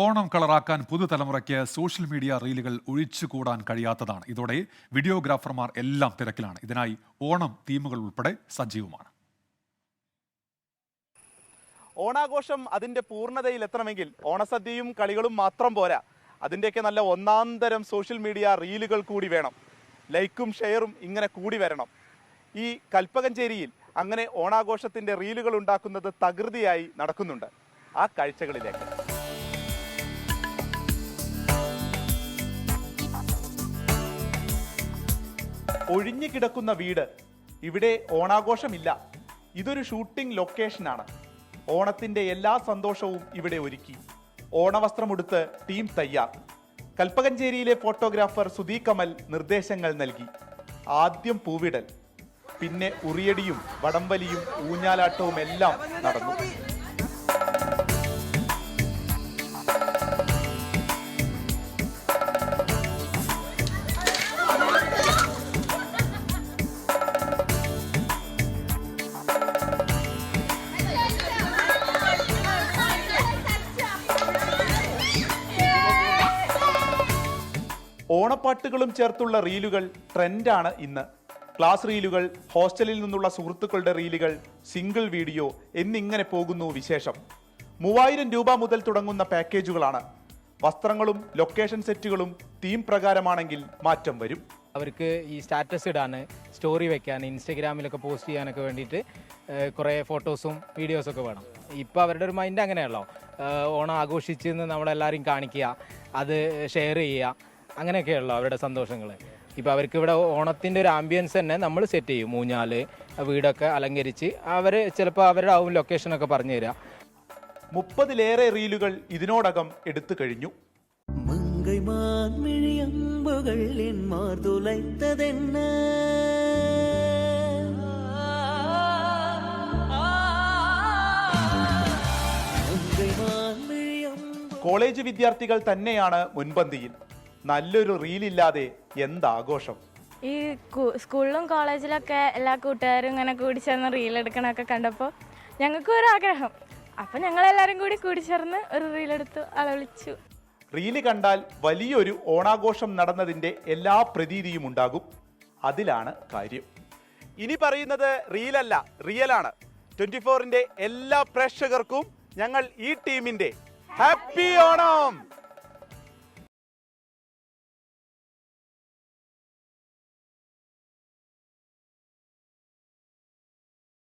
ഓണം കളറാക്കാൻ പുതുതലമുറയ്ക്ക് social media റീലുകൾ ഒഴിച്ചുകൂടാൻ കഴിയാത്തതാണ്. ഇതോടെ വീഡിയോഗ്രാഫർമാർ എല്ലാം തിരക്കിലാണ്. ഇതിനായി ഓണം തീമുകൾ ഉൾപ്പെടെ സജീവമാണ്. ഓണാഘോഷം അതിന്റെ പൂർണതയിൽ എത്തണമെങ്കിൽ ഓണസദ്യയും കളികളും മാത്രം പോരാ. അതിന്റെയൊക്കെ നല്ല ഒന്നാന്തരം സോഷ്യൽ മീഡിയ റീലുകൾ കൂടി വേണം. ലൈക്കും ഷെയറും ഇങ്ങനെ കൂടി വരണം. ഈ കൽപ്പകഞ്ചേരിയിൽ അങ്ങനെ ഓണാഘോഷത്തിന്റെ റീലുകൾ ഉണ്ടാക്കുന്നത് തകൃതിയായി നടക്കുന്നുണ്ട്. ആ കാഴ്ചകളിലേക്ക്. ഒഴിഞ്ഞു കിടക്കുന്ന വീട്. ഇവിടെ ഓണാഘോഷമില്ല. ഇതൊരു ഷൂട്ടിംഗ് ലൊക്കേഷനാണ്. ഓണത്തിന്റെ എല്ലാ സന്തോഷവും ഇവിടെ ഒരുക്കി. ഓണവസ്ത്രമുടുത്ത് ടീം തയ്യാർ. കൽപ്പകഞ്ചേരിയിലെ ഫോട്ടോഗ്രാഫർ സുധീ കമൽ നിർദ്ദേശങ്ങൾ നൽകി. ആദ്യം പൂവിടൽ. പിന്നെ ഉറിയടിയും വടംവലിയും ഊഞ്ഞാലാട്ടവും എല്ലാം നടന്നു. ഓണപ്പാട്ടുകളും ചേർത്തുള്ള റീലുകൾ ട്രെൻഡാണ് ഇന്ന്. ക്ലാസ് റീലുകൾ ഹോസ്റ്റലിൽ നിന്നുള്ള സുഹൃത്തുക്കളുടെ റീലുകൾ സിംഗിൾ വീഡിയോ എന്നിങ്ങനെ പോകുന്നു വിശേഷം. മൂവായിരം രൂപ മുതൽ തുടങ്ങുന്ന പാക്കേജുകളാണ്. വസ്ത്രങ്ങളും ലൊക്കേഷൻ സെറ്റുകളും തീം പ്രകാരമാണെങ്കിൽ മാറ്റം വരും. അവർക്ക് ഈ സ്റ്റാറ്റസ് ഇടാൻ സ്റ്റോറി വെക്കാൻ ഇൻസ്റ്റഗ്രാമിലൊക്കെ പോസ്റ്റ് ചെയ്യാനൊക്കെ വേണ്ടിയിട്ട് കുറേ ഫോട്ടോസും വീഡിയോസൊക്കെ വേണം. ഇപ്പോൾ അവരുടെ ഒരു മൈൻഡ് അങ്ങനെയല്ലോ ഓണം ആഘോഷിച്ചെന്ന് നമ്മളെല്ലാവരും കാണിക്കുക അത് ഷെയർ ചെയ്യുക അങ്ങനെയൊക്കെയുള്ളൂ അവരുടെ സന്തോഷങ്ങൾ ഇപ്പോൾ അവർക്ക് ഇവിടെ ഓണത്തിൻ്റെ ഒരു ആംബിയൻസ് തന്നെ നമ്മൾ സെറ്റ് ചെയ്യും മൂഞ്ഞാല് വീടൊക്കെ അലങ്കരിച്ച് അവർ ചിലപ്പോൾ അവരുടെ ആവും ലൊക്കേഷനൊക്കെ പറഞ്ഞു തരിക മുപ്പതിലേറെ റീലുകൾ ഇതിനോടകം എടുത്തു കഴിഞ്ഞു மங்கை மான்மிழி அம்புகள் என் மார்துளைத்ததென்ன மங்கை மான்மிழி அம்பு കോളേജ് വിദ്യാർത്ഥികൾ തന്നെയാണ് മുൻപന്തിയിൽ നല്ലൊരു റീലില്ലാതെ എന്താഘോഷം? ഈ സ്കൂളിലും കോളേജിലൊക്കെ എല്ലാ കൂട്ടുകാരും ഇങ്ങനെ കൂടി ചേർന്ന് റീൽ എടുക്കണമൊക്കെ കണ്ടപ്പോൾ ഞങ്ങൾക്കും ഒരു ആഗ്രഹം. അപ്പം ഞങ്ങളെല്ലാവരും കൂടി കൂടി ചേർന്ന് ഒരു റീലെടുത്തു അത് വിളിച്ചു റീൽ കണ്ടാൽ വലിയൊരു ഓണാഘോഷം നടന്നതിന്റെ എല്ലാ പ്രതീതിയും ഉണ്ടാകും. അതിലാണ് കാര്യം. ഇനി പറയുന്നത് റീലല്ല റിയലാണ്. ട്വന്റി ഫോറിന്റെ എല്ലാ പ്രേക്ഷകർക്കും ഞങ്ങൾ ഈ ടീമിന്റെ ഹാപ്പി ഓണം!